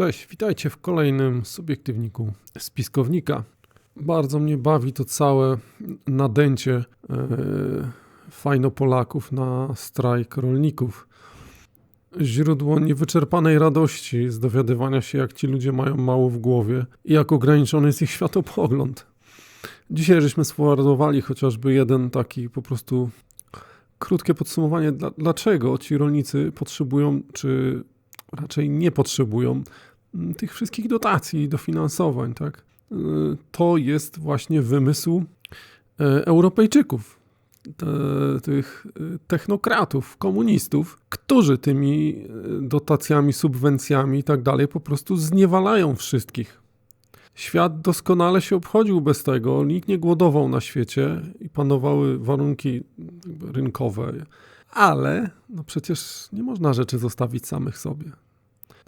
Cześć, witajcie w kolejnym subiektywniku spiskownika. Bardzo mnie bawi to całe nadęcie e, fajno Polaków na strajk rolników. Źródło niewyczerpanej radości z dowiadywania się, jak ci ludzie mają mało w głowie i jak ograniczony jest ich światopogląd. Dzisiaj żeśmy sformułowali chociażby jeden taki po prostu krótkie podsumowanie, dla, dlaczego ci rolnicy potrzebują, czy raczej nie potrzebują tych wszystkich dotacji i dofinansowań. Tak? Y, To jest właśnie wymysł e, Europejczyków, tych y, technokratów, komunistów, którzy tymi y, dotacjami, subwencjami i tak dalej po prostu zniewalają wszystkich. Świat doskonale się obchodził bez tego, nikt nie głodował na świecie i panowały warunki rynkowe, ale no przecież nie można rzeczy zostawić samych sobie.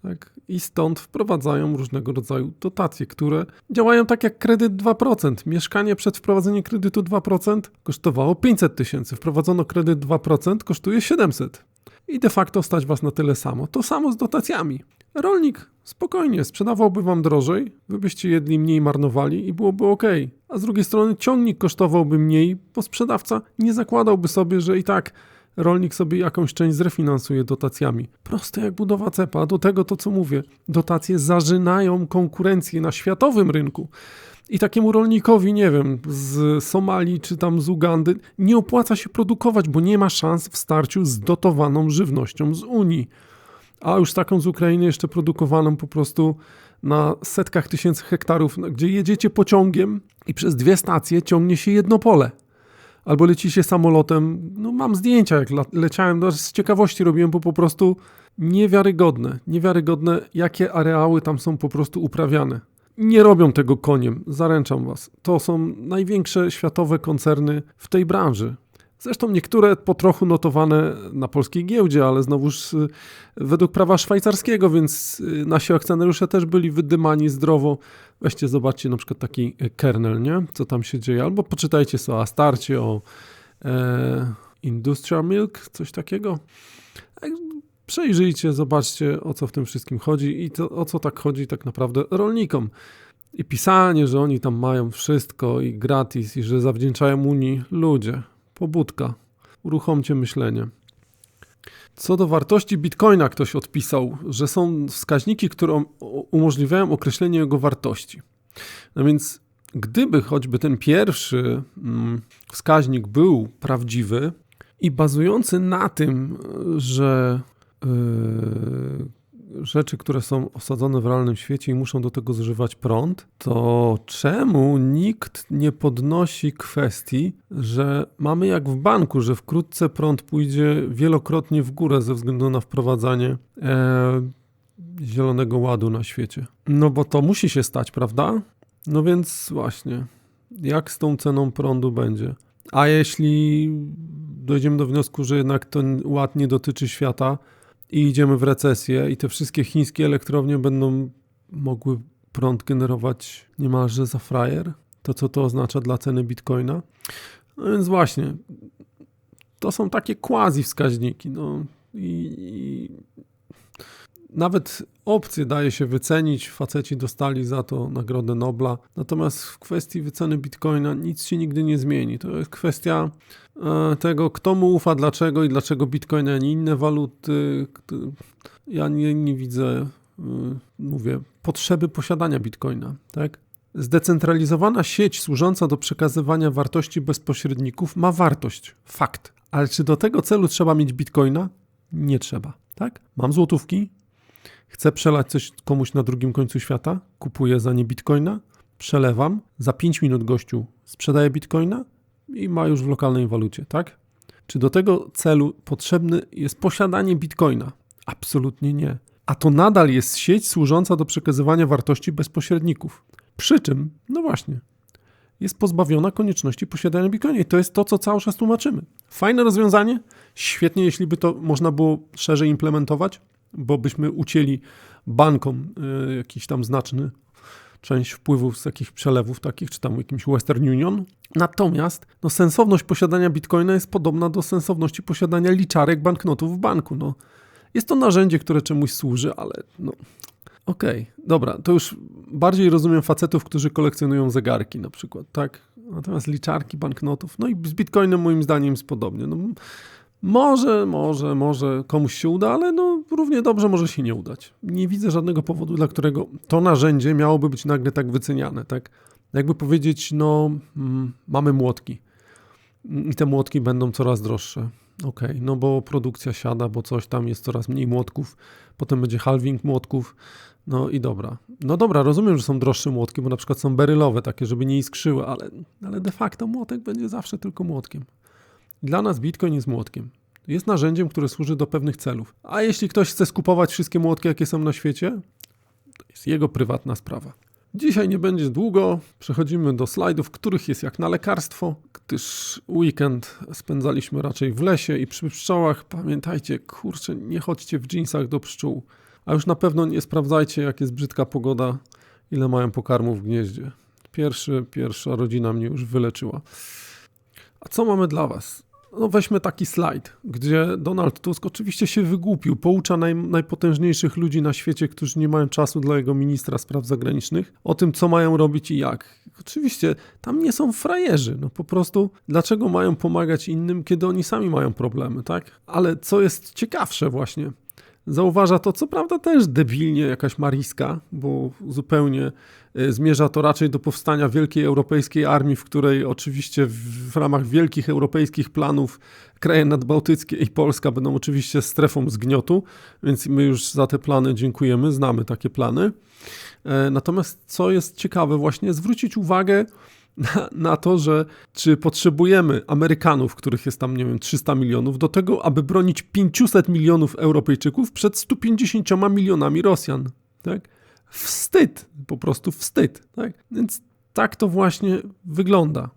Tak? I stąd wprowadzają różnego rodzaju dotacje, które działają tak jak kredyt 2%. Mieszkanie przed wprowadzeniem kredytu 2% kosztowało 500 tysięcy. Wprowadzono kredyt 2%, kosztuje 700. I de facto stać was na tyle samo. To samo z dotacjami. Rolnik spokojnie sprzedawałby wam drożej, wy byście jedli mniej marnowali i byłoby ok. A z drugiej strony ciągnik kosztowałby mniej, bo sprzedawca nie zakładałby sobie, że i tak rolnik sobie jakąś część zrefinansuje dotacjami. Proste jak budowa cepa. Do tego to, co mówię, dotacje zażynają konkurencję na światowym rynku. I takiemu rolnikowi, nie wiem, z Somalii czy tam z Ugandy nie opłaca się produkować, bo nie ma szans w starciu z dotowaną żywnością z Unii. A już taką z Ukrainy jeszcze produkowaną po prostu na setkach tysięcy hektarów, gdzie jedziecie pociągiem i przez dwie stacje ciągnie się jedno pole albo lecicie samolotem. No mam zdjęcia, jak leciałem, no, z ciekawości robiłem, bo po prostu niewiarygodne, niewiarygodne, jakie areały tam są po prostu uprawiane. Nie robią tego koniem, zaręczam was. To są największe światowe koncerny w tej branży. Zresztą niektóre po trochu notowane na polskiej giełdzie, ale znowuż y, według prawa szwajcarskiego, więc y, nasi akcjonariusze też byli wydymani zdrowo. Weźcie, zobaczcie na przykład taki y, kernel, nie? Co tam się dzieje. Albo poczytajcie sobie o Astarcie, o e, Industrial Milk, coś takiego. Tak, Przejrzyjcie, zobaczcie o co w tym wszystkim chodzi i to, o co tak chodzi tak naprawdę rolnikom. I pisanie, że oni tam mają wszystko i gratis i że zawdzięczają Unii, ludzie, pobudka. Uruchomcie myślenie. Co do wartości bitcoina, ktoś odpisał, że są wskaźniki, które um- umożliwiają określenie jego wartości. No więc, gdyby choćby ten pierwszy mm, wskaźnik był prawdziwy i bazujący na tym, że yy, rzeczy, które są osadzone w realnym świecie i muszą do tego zużywać prąd, to czemu nikt nie podnosi kwestii, że mamy jak w banku, że wkrótce prąd pójdzie wielokrotnie w górę ze względu na wprowadzanie e, zielonego ładu na świecie? No bo to musi się stać, prawda? No więc właśnie, jak z tą ceną prądu będzie? A jeśli dojdziemy do wniosku, że jednak ten ład nie dotyczy świata i idziemy w recesję i te wszystkie chińskie elektrownie będą mogły prąd generować niemalże za frajer, to co to oznacza dla ceny bitcoina? No więc właśnie, to są takie quasi wskaźniki. No i, i nawet opcje daje się wycenić, faceci dostali za to Nagrodę Nobla. Natomiast w kwestii wyceny bitcoina nic się nigdy nie zmieni. To jest kwestia e, tego, kto mu ufa, dlaczego i dlaczego bitcoin, a nie inne waluty. Ja nie, nie widzę, y, mówię, potrzeby posiadania bitcoina. Tak? Zdecentralizowana sieć służąca do przekazywania wartości bez pośredników ma wartość. Fakt. Ale czy do tego celu trzeba mieć bitcoina? Nie trzeba. Tak? Mam złotówki, Chcę przelać coś komuś na drugim końcu świata, kupuję za nie bitcoina, przelewam, za 5 minut gościu sprzedaje bitcoina i ma już w lokalnej walucie, tak? Czy do tego celu potrzebne jest posiadanie bitcoina? Absolutnie nie. A to nadal jest sieć służąca do przekazywania wartości bez pośredników. Przy czym, no właśnie, jest pozbawiona konieczności posiadania bitcoina i to jest to, co cały czas tłumaczymy. Fajne rozwiązanie, świetnie, jeśli by to można było szerzej implementować, bo byśmy ucięli bankom y, jakiś tam znaczny część wpływów z jakichś przelewów takich, czy tam jakimś Western Union. Natomiast no, sensowność posiadania bitcoina jest podobna do sensowności posiadania liczarek banknotów w banku. No, jest to narzędzie, które czemuś służy, ale no, Okej, okay, dobra, to już bardziej rozumiem facetów, którzy kolekcjonują zegarki na przykład, tak? Natomiast liczarki banknotów, no i z Bitcoinem moim zdaniem jest podobnie. No, może, może, może komuś się uda, ale no równie dobrze może się nie udać. Nie widzę żadnego powodu, dla którego to narzędzie miałoby być nagle tak wyceniane, tak? Jakby powiedzieć, no mm, mamy młotki i te młotki będą coraz droższe. Okej, okay, no bo produkcja siada, bo coś tam jest coraz mniej młotków, potem będzie halving młotków, no i dobra. No dobra, rozumiem, że są droższe młotki, bo na przykład są berylowe takie, żeby nie iskrzyły, ale, ale de facto młotek będzie zawsze tylko młotkiem. Dla nas Bitcoin jest młotkiem. Jest narzędziem, które służy do pewnych celów. A jeśli ktoś chce skupować wszystkie młotki, jakie są na świecie, to jest jego prywatna sprawa. Dzisiaj nie będzie długo. Przechodzimy do slajdów, których jest jak na lekarstwo, gdyż weekend spędzaliśmy raczej w lesie i przy pszczołach. Pamiętajcie, kurczę, nie chodźcie w jeansach do pszczół. A już na pewno nie sprawdzajcie, jak jest brzydka pogoda, ile mają pokarmów w gnieździe. Pierwszy, pierwsza rodzina mnie już wyleczyła. A co mamy dla Was? No weźmy taki slajd, gdzie Donald Tusk oczywiście się wygłupił, poucza naj, najpotężniejszych ludzi na świecie, którzy nie mają czasu dla jego ministra spraw zagranicznych, o tym, co mają robić i jak. Oczywiście tam nie są frajerzy, no po prostu dlaczego mają pomagać innym, kiedy oni sami mają problemy, tak? Ale co jest ciekawsze właśnie, Zauważa to, co prawda też debilnie jakaś Mariska, bo zupełnie zmierza to raczej do powstania wielkiej europejskiej armii, w której oczywiście w ramach wielkich europejskich planów kraje nadbałtyckie i Polska będą oczywiście strefą zgniotu, więc my już za te plany dziękujemy, znamy takie plany. E, natomiast co jest ciekawe, właśnie zwrócić uwagę na, na, to, że czy potrzebujemy Amerykanów, których jest tam, nie wiem, 300 milionów, do tego, aby bronić 500 milionów Europejczyków przed 150 milionami Rosjan. Tak? Wstyd, po prostu wstyd. Tak? Więc tak to właśnie wygląda.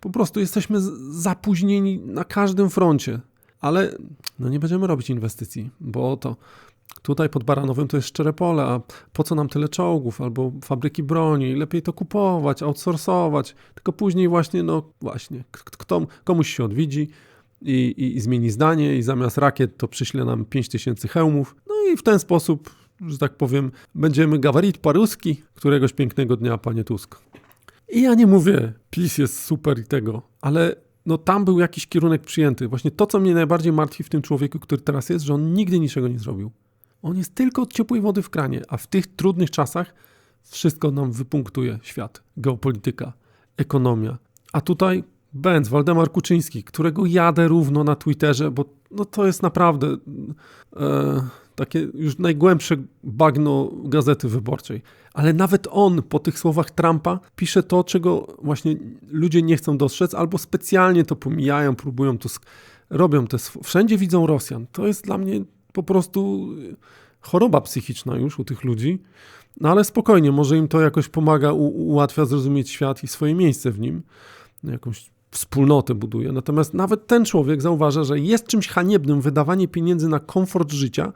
Po prostu jesteśmy zapóźnieni na każdym froncie, ale no nie będziemy robić inwestycji, bo to Tutaj pod Baranowym to jest szczere pole, a po co nam tyle czołgów albo fabryki broni? Lepiej to kupować, outsourcować. Tylko później właśnie, no właśnie, kto, komuś się odwiedzi i, i, i zmieni zdanie i zamiast rakiet to przyśle nam 5000 hełmów. No i w ten sposób, że tak powiem, będziemy gawarit paruski któregoś pięknego dnia, panie Tusk. I ja nie mówię, PiS jest super i tego, ale no tam był jakiś kierunek przyjęty. Właśnie to, co mnie najbardziej martwi w tym człowieku, który teraz jest, że on nigdy niczego nie zrobił. On jest tylko od ciepłej wody w kranie, a w tych trudnych czasach wszystko nam wypunktuje świat, geopolityka, ekonomia. A tutaj Benz, Waldemar Kuczyński, którego jadę równo na Twitterze, bo no to jest naprawdę e, takie już najgłębsze bagno gazety wyborczej. Ale nawet on po tych słowach Trumpa pisze to, czego właśnie ludzie nie chcą dostrzec, albo specjalnie to pomijają, próbują to, robią te, wszędzie widzą Rosjan. To jest dla mnie po prostu choroba psychiczna już u tych ludzi. No ale spokojnie, może im to jakoś pomaga, ułatwia zrozumieć świat i swoje miejsce w nim. Jakąś wspólnotę buduje. Natomiast nawet ten człowiek zauważa, że jest czymś haniebnym wydawanie pieniędzy na komfort życia,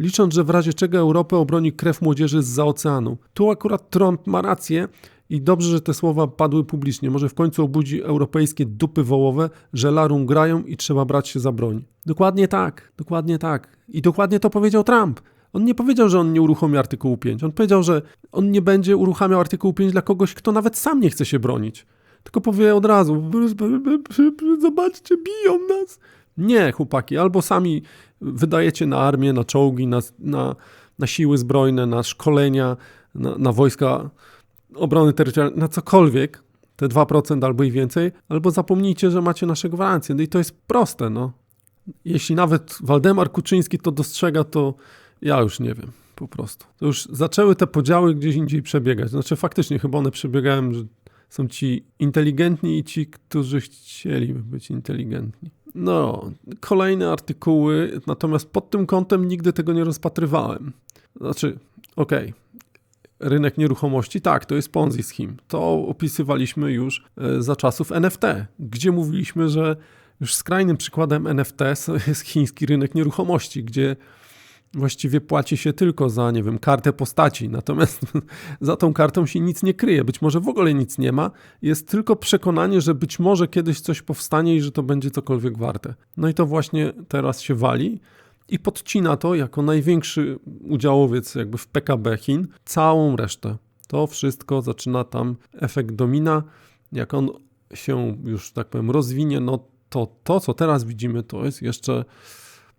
licząc, że w razie czego Europę obroni krew młodzieży z oceanu. Tu akurat Trump ma rację i dobrze, że te słowa padły publicznie. Może w końcu obudzi europejskie dupy wołowe, że larum grają i trzeba brać się za broń. Dokładnie tak, dokładnie tak. I dokładnie to powiedział Trump. On nie powiedział, że on nie uruchomi artykułu 5. On powiedział, że on nie będzie uruchamiał artykułu 5 dla kogoś, kto nawet sam nie chce się bronić. Tylko powie od razu: Zobaczcie, biją nas. Nie, chłopaki, albo sami wydajecie na armię, na czołgi, na, na, na siły zbrojne, na szkolenia, na, na wojska obrony terytorialnej, na cokolwiek, te 2% albo i więcej, albo zapomnijcie, że macie nasze gwarancje. No i to jest proste, no. Jeśli nawet Waldemar Kuczyński to dostrzega, to ja już nie wiem, po prostu. To już zaczęły te podziały gdzieś indziej przebiegać. Znaczy faktycznie chyba one przebiegają, że są ci inteligentni i ci, którzy chcieliby być inteligentni. No, kolejne artykuły, natomiast pod tym kątem nigdy tego nie rozpatrywałem. Znaczy, okej, okay. Rynek nieruchomości, tak, to jest Ponzi scheme. To opisywaliśmy już e, za czasów NFT, gdzie mówiliśmy, że już skrajnym przykładem NFT jest chiński rynek nieruchomości, gdzie właściwie płaci się tylko za, nie wiem, kartę postaci, natomiast za tą kartą się nic nie kryje, być może w ogóle nic nie ma, jest tylko przekonanie, że być może kiedyś coś powstanie i że to będzie cokolwiek warte. No i to właśnie teraz się wali i podcina to jako największy udziałowiec jakby w PKB Chin całą resztę. To wszystko zaczyna tam efekt domina. Jak on się już, tak powiem, rozwinie, no to to, co teraz widzimy, to jest jeszcze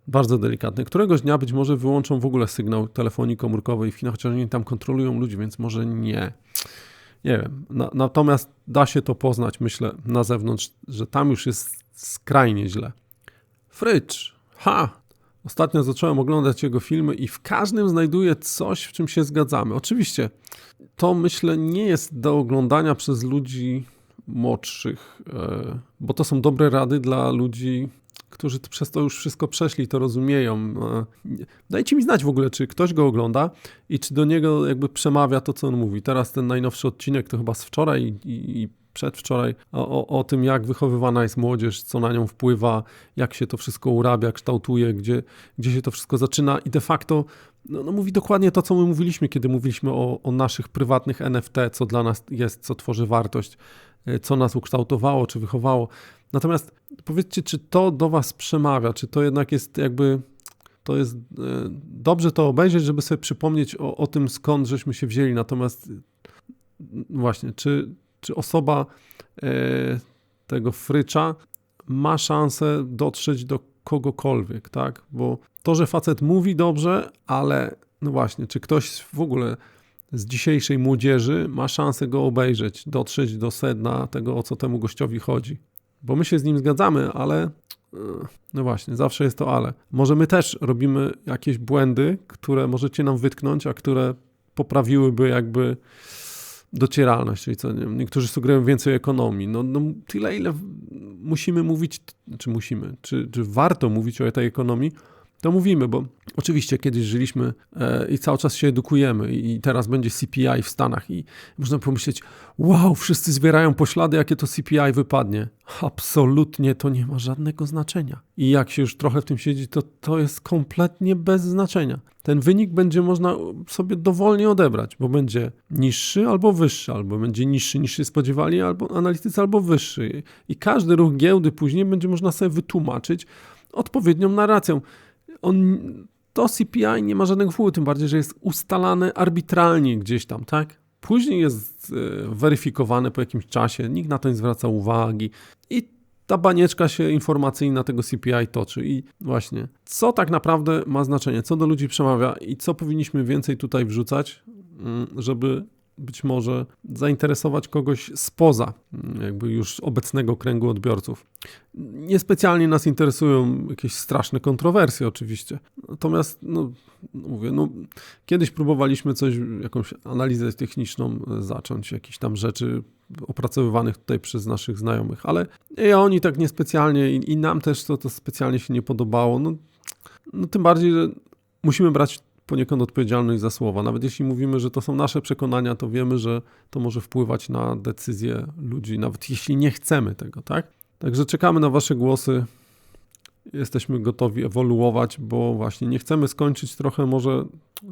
bardzo delikatne. Któregoś dnia być może wyłączą w ogóle sygnał telefonii komórkowej w Chinach, chociaż oni tam kontrolują ludzi, więc może nie. Nie wiem. Na, natomiast da się to poznać, myślę, na zewnątrz, że tam już jest skrajnie źle. Frycz, ha! Ostatnio zacząłem oglądać jego filmy i w każdym znajduję coś, w czym się zgadzamy. Oczywiście to myślę nie jest do oglądania przez ludzi młodszych, e, bo to są dobre rady dla ludzi którzy przez to już wszystko przeszli, to rozumieją. E, dajcie mi znać w ogóle, czy ktoś go ogląda i czy do niego jakby przemawia to, co on mówi. Teraz ten najnowszy odcinek to chyba z wczoraj i, i, przedwczoraj o, o, tym, jak wychowywana jest młodzież, co na nią wpływa, jak się to wszystko urabia, kształtuje, gdzie, gdzie się to wszystko zaczyna i de facto no, no mówi dokładnie to, co my mówiliśmy, kiedy mówiliśmy o, o naszych prywatnych NFT, co dla nas jest, co tworzy wartość, co nas ukształtowało czy wychowało. Natomiast powiedzcie, czy to do Was przemawia, czy to jednak jest jakby. To jest e, dobrze to obejrzeć, żeby sobie przypomnieć o, o tym, skąd żeśmy się wzięli. Natomiast właśnie, czy, czy osoba e, tego frycza ma szansę dotrzeć do kogokolwiek, tak? Bo to, że facet mówi dobrze, ale no właśnie, czy ktoś w ogóle z dzisiejszej młodzieży ma szansę go obejrzeć, dotrzeć do sedna tego, o co temu gościowi chodzi. Bo my się z nim zgadzamy, ale e, no właśnie, zawsze jest to ale. Może my też robimy jakieś błędy, które możecie nam wytknąć, a które poprawiłyby jakby docieralność, czyli co, nie niektórzy sugerują więcej ekonomii. No, no tyle, ile musimy mówić, czy musimy, czy, czy warto mówić o tej ekonomii, to mówimy, bo oczywiście kiedyś żyliśmy e, i cały czas się edukujemy i teraz będzie CPI w Stanach i można pomyśleć, wow, wszyscy zbierają poślady, jakie to CPI wypadnie. Absolutnie to nie ma żadnego znaczenia. I jak się już trochę w tym siedzi, to to jest kompletnie bez znaczenia. Ten wynik będzie można sobie dowolnie odebrać, bo będzie niższy albo wyższy, albo będzie niższy niż się spodziewali, albo analitycy, albo wyższy. I każdy ruch giełdy później będzie można sobie wytłumaczyć odpowiednią narracją on, to CPI nie ma żadnego wpływu, tym bardziej, że jest ustalane arbitralnie gdzieś tam, tak? Później jest e, weryfikowane po jakimś czasie, nikt na to nie zwraca uwagi i ta banieczka się informacyjna tego CPI toczy. I właśnie, co tak naprawdę ma znaczenie, co do ludzi przemawia i co powinniśmy więcej tutaj wrzucać, mm, żeby być może zainteresować kogoś spoza mm, jakby już obecnego kręgu odbiorców. Niespecjalnie nas interesują jakieś straszne kontrowersje oczywiście. Natomiast no, mówię, no, kiedyś próbowaliśmy coś, jakąś analizę techniczną zacząć, jakieś tam rzeczy opracowywanych tutaj przez naszych znajomych, ale i oni tak niespecjalnie i, i nam też to, to specjalnie się nie podobało. No, no tym bardziej, że musimy brać poniekąd odpowiedzialność za słowa. Nawet jeśli mówimy, że to są nasze przekonania, to wiemy, że to może wpływać na decyzje ludzi, nawet jeśli nie chcemy tego, tak? Także czekamy na Wasze głosy jesteśmy gotowi ewoluować, bo właśnie nie chcemy skończyć trochę może,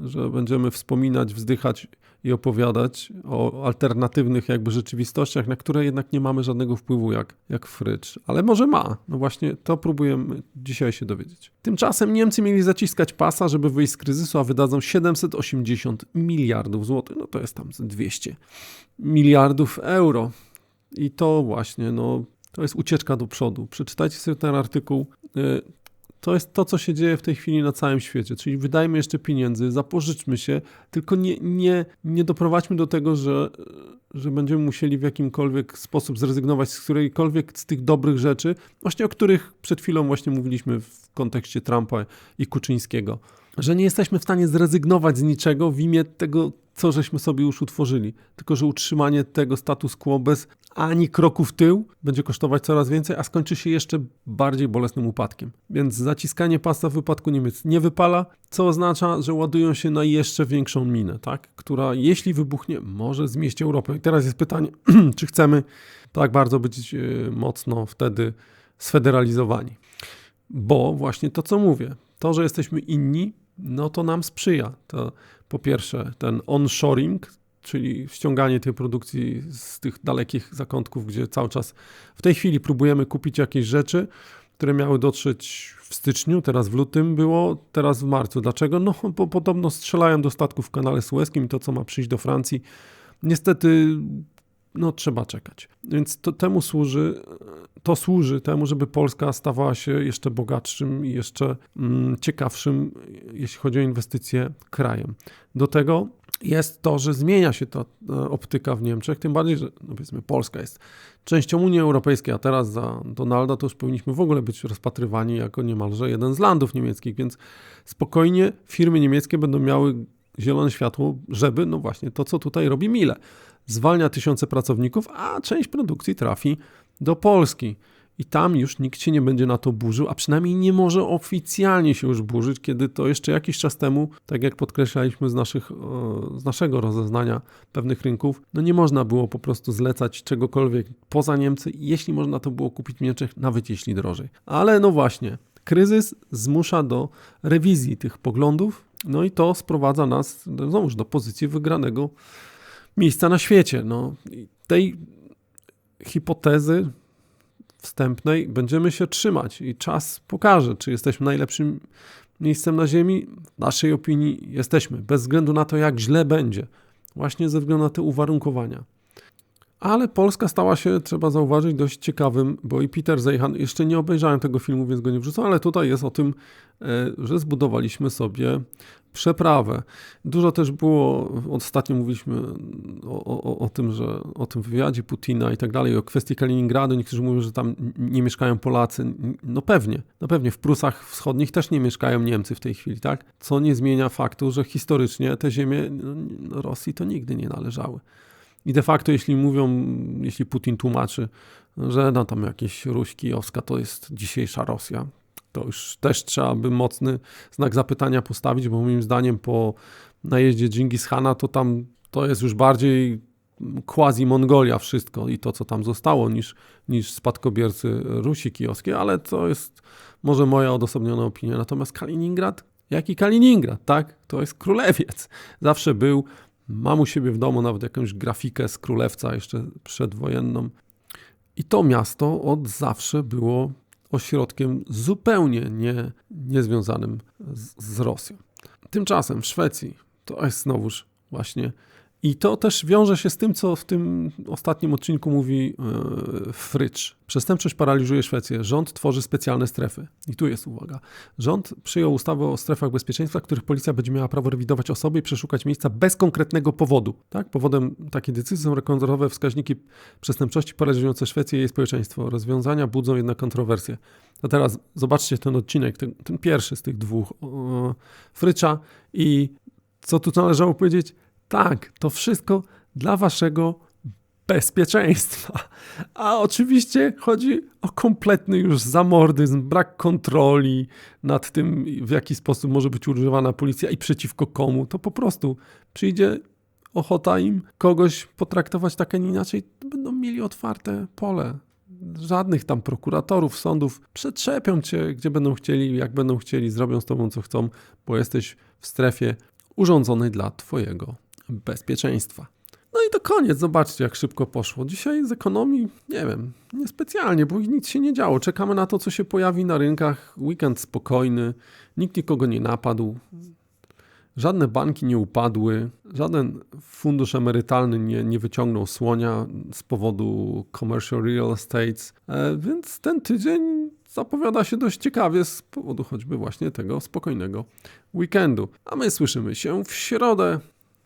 że będziemy wspominać, wzdychać i opowiadać o alternatywnych jakby rzeczywistościach, na które jednak nie mamy żadnego wpływu jak, jak frycz. Ale może ma. No właśnie to próbujemy dzisiaj się dowiedzieć. Tymczasem Niemcy mieli zaciskać pasa, żeby wyjść z kryzysu, a wydadzą 780 miliardów złotych. No to jest tam 200 miliardów euro. I to właśnie, no to jest ucieczka do przodu. Przeczytajcie sobie ten artykuł. To jest to, co się dzieje w tej chwili na całym świecie. Czyli wydajmy jeszcze pieniędzy, zapożyczmy się, tylko nie, nie, nie doprowadźmy do tego, że, że będziemy musieli w jakimkolwiek sposób zrezygnować z którejkolwiek z tych dobrych rzeczy, właśnie o których przed chwilą właśnie mówiliśmy w kontekście Trumpa i Kuczyńskiego. Że nie jesteśmy w stanie zrezygnować z niczego w imię tego, co żeśmy sobie już utworzyli. Tylko, że utrzymanie tego status quo bez ani kroku w tył będzie kosztować coraz więcej, a skończy się jeszcze bardziej bolesnym upadkiem. Więc zaciskanie pasa w wypadku Niemiec nie wypala, co oznacza, że ładują się na jeszcze większą minę, tak? która jeśli wybuchnie, może zmieść Europę. I teraz jest pytanie, czy chcemy tak bardzo być e, mocno wtedy sfederalizowani. Bo właśnie to, co mówię, to, że jesteśmy inni, no to nam sprzyja. To po pierwsze ten onshoring, czyli ściąganie tej produkcji z tych dalekich zakątków, gdzie cały czas w tej chwili próbujemy kupić jakieś rzeczy, które miały dotrzeć w styczniu, teraz w lutym było, teraz w marcu. Dlaczego? No bo podobno strzelają do statków w kanale Suezkim i to, co ma przyjść do Francji, niestety no trzeba czekać. Więc to, temu służy, to służy temu, żeby Polska stawała się jeszcze bogatszym i jeszcze mm, ciekawszym, jeśli chodzi o inwestycje, krajem. Do tego jest to, że zmienia się ta optyka w Niemczech, tym bardziej, że no powiedzmy Polska jest częścią Unii Europejskiej, a teraz za Donalda to już powinniśmy w ogóle być rozpatrywani jako niemalże jeden z landów niemieckich, więc spokojnie firmy niemieckie będą miały zielone światło, żeby, no właśnie, to co tutaj robi Mile. Zwalnia tysiące pracowników, a część produkcji trafi do Polski. I tam już nikt się nie będzie na to burzył, a przynajmniej nie może oficjalnie się już burzyć, kiedy to jeszcze jakiś czas temu, tak jak podkreślaliśmy z, naszych, z naszego rozeznania pewnych rynków, no nie można było po prostu zlecać czegokolwiek poza Niemcy, jeśli można to było kupić w Niemczech, nawet jeśli drożej. Ale no właśnie, kryzys zmusza do rewizji tych poglądów, no i to sprowadza nas znowuż do pozycji wygranego miejsca na świecie. No, tej hipotezy wstępnej będziemy się trzymać i czas pokaże, czy jesteśmy najlepszym miejscem na Ziemi. W naszej opinii jesteśmy, bez względu na to, jak źle będzie, właśnie ze względu na te uwarunkowania. Ale Polska stała się, trzeba zauważyć, dość ciekawym, bo i Peter Zeihan, jeszcze nie obejrzałem tego filmu, więc go nie wrzucę, ale tutaj jest o tym, e, że zbudowaliśmy sobie przeprawę. Dużo też było, ostatnio mówiliśmy o, o, o, tym, że o tym wywiadzie Putina i tak dalej, o kwestii Kaliningradu. Niektórzy mówią, że tam nie mieszkają Polacy. No pewnie, no pewnie. W Prusach Wschodnich też nie mieszkają Niemcy w tej chwili, tak? Co nie zmienia faktu, że historycznie te ziemie no, Rosji to nigdy nie należały. I de facto, jeśli mówią, jeśli Putin tłumaczy, że no tam jakieś Ruś Kijowska to jest dzisiejsza Rosja, to już też trzeba by mocny znak zapytania postawić, bo moim zdaniem po najeździe Dżingis Hana to tam to jest już bardziej quasi-Mongolia wszystko i to, co tam zostało, niż, niż spadkobiercy Rusi kijowskiej, ale to jest może moja odosobniona opinia. Natomiast Kaliningrad, jaki Kaliningrad, tak? To jest królewiec. Zawsze był, mam u siebie w domu nawet jakąś grafikę z królewca jeszcze przedwojenną. I to miasto od zawsze było ośrodkiem zupełnie nie, niezwiązanym z, z Rosją. Tymczasem w Szwecji to jest znowuż właśnie i to też wiąże się z tym, co w tym ostatnim odcinku mówi yy, Frycz. Przestępczość paraliżuje Szwecję. Rząd tworzy specjalne strefy. I tu jest uwaga. Rząd przyjął ustawę o strefach bezpieczeństwa, w których policja będzie miała prawo rewidować osoby i przeszukać miejsca bez konkretnego powodu. Tak? Powodem takiej decyzji są rekordowe wskaźniki przestępczości paraliżujące Szwecję i jej społeczeństwo. Rozwiązania budzą jednak kontrowersje. A teraz zobaczcie ten odcinek, ten, ten pierwszy z tych dwóch. Yy, Frycza i co tu należało powiedzieć? Tak, to wszystko dla waszego bezpieczeństwa. A oczywiście chodzi o kompletny już zamordyzm, brak kontroli nad tym, w jaki sposób może być używana policja i przeciwko komu. To po prostu przyjdzie ochota im kogoś potraktować tak, a nie inaczej, będą mieli otwarte pole. Żadnych tam prokuratorów, sądów przetrzepią cię, gdzie będą chcieli, jak będą chcieli, zrobią z tobą co chcą, bo jesteś w strefie urządzonej dla twojego bezpieczeństwa. No i to koniec. Zobaczcie, jak szybko poszło. Dzisiaj z ekonomii, nie wiem, niespecjalnie, bo nic się nie działo. Czekamy na to, co się pojawi na rynkach. Weekend spokojny, nikt nikogo nie napadł. Żadne banki nie upadły, żaden fundusz emerytalny nie, nie wyciągnął słonia z powodu commercial real estates, e, więc ten tydzień zapowiada się dość ciekawie z powodu choćby właśnie tego spokojnego weekendu. A my słyszymy się w środę.